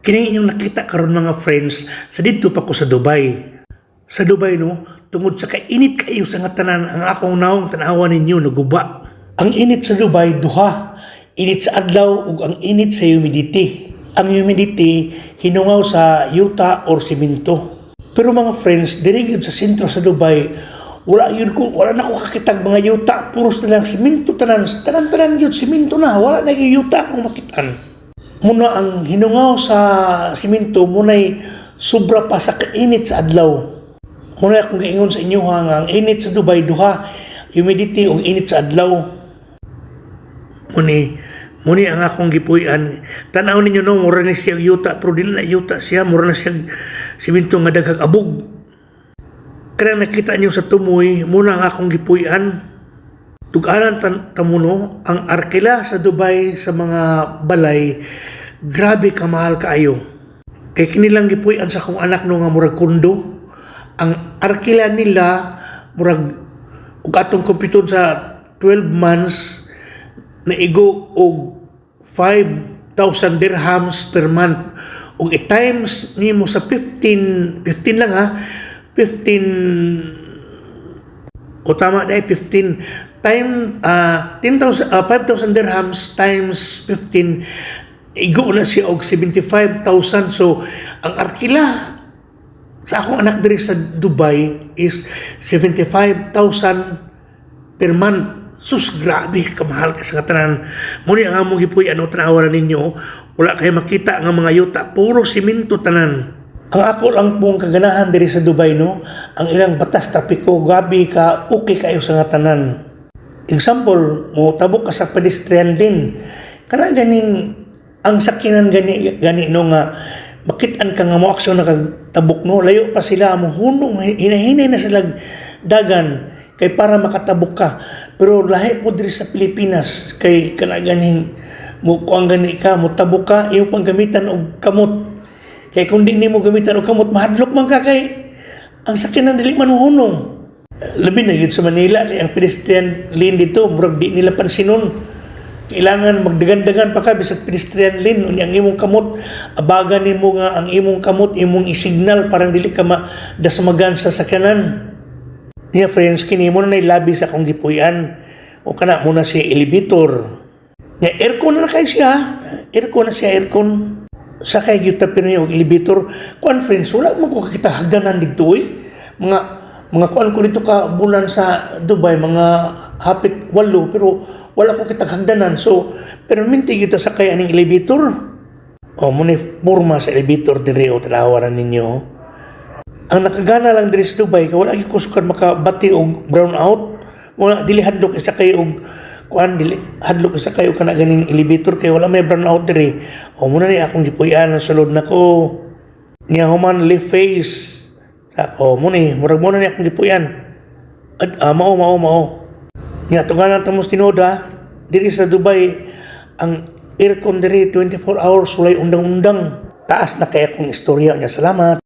Kini inyong nakita karon mga friends sa dito pa ko sa Dubai. Sa Dubai no, tungod sa kainit kayo sa nga tanan ang akong naong tanawa ninyo naguba. Ang init sa Dubai duha. Init sa adlaw ug ang init sa humidity. Ang humidity hinungaw sa yuta or simento. Pero mga friends, diri sa sentro sa Dubai, wala yun ko, wala na ko kakitag mga yuta, puros na lang simento tanan, tanan-tanan yun, simento na, wala na yung yuta akong makitaan. Muna ang hinungaw sa simento, muna'y sobra pa sa kainit sa adlaw. Muna akong gaingon sa inyo ha, nga ang init sa Dubai, duha, humidity o init sa adlaw. Muni, muni ang akong gipuy-an. Tanaw ninyo no, mura na siya yuta, pero dili na yuta siya, mura na siya simento nga daghag abog. Kaya nakita niyo sa tumoy, muna ang akong gipuy-an. Tuganan tan tamuno, ang arkila sa Dubai sa mga balay, grabe kamahal kaayo. Kay kinilang gipuy-an sa akong anak no nga murag kundo. Ang arkila nila murag ug atong kompiton sa 12 months na igo og 5,000 dirhams per month ug i-times nimo sa 15 15 lang ha 15 o tama dahil 15 time ah 10,000 ah, 5,000 dirhams times 15 igo na siya og 75,000 so ang arkila sa akong anak diri sa Dubai is 75,000 per month. Sus grabe kamahal ka sa katanan. Muni ang among gipuy ano tanawaran ninyo wala kay makita nga mga yuta puro simento tanan. Ang ako lang pong kaganahan diri sa Dubai no? Ang ilang batas trapiko gabi ka okay kayo sa nga tanan example mo tabok ka sa pedestrian din. Kana ganing ang sakinan gani gani no nga makitaan ka nga mo aksyon na kagtabok no layo pa sila mo hunong hinahinay na sila dagan kay para makatabok ka. Pero lahi po diri sa Pilipinas kay kana ganing mo kuang gani ka mo tabok ka iyo pang gamitan og kamot. Kay kung di nimo gamitan og kamot mahadlok man ka kay ang sakinan dili man hunong labi na yun sa Manila kay ang pedestrian lane dito murag di nila pansinon kailangan magdagan-dagan pa ka bisag pedestrian lane unya ang imong kamot abagan nimo nga ang imong kamot imong isignal parang dili ka madasmagan sa sakyanan. Niya friends kini mo na labi sa akong gipuy-an. O kana mo na siya elevator. Nga aircon na, kay siya aircon na siya aircon. Sakay gyud ta pero yung elevator. Friends wala man ko kita hagdanan dito eh. Mga mga kuan ko dito ka bulan sa Dubai mga hapit walo pero wala ko kita hagdanan. So pero minti kita sakay aning elevator. O mo ni forma sa elevator dire o tanawaran ninyo. Ang nakagana lang diri sa Dubai kay wala ko sukad makabati og brown out. Wala dili hadlok isa kay og kuan dili hadlok isa kayo kana ganing elevator kay wala may brown out diri o muna ni akong gipuy-an sa sulod nako. Niya human live face o mo ni murag mo na ni akong gipuy-an. At ah, mao mao mao. Niya tunganan tamos tinoda. Diri sa Dubai ang aircon diri 24 hours walay undang-undang. Taas na kay akong istorya. Niya salamat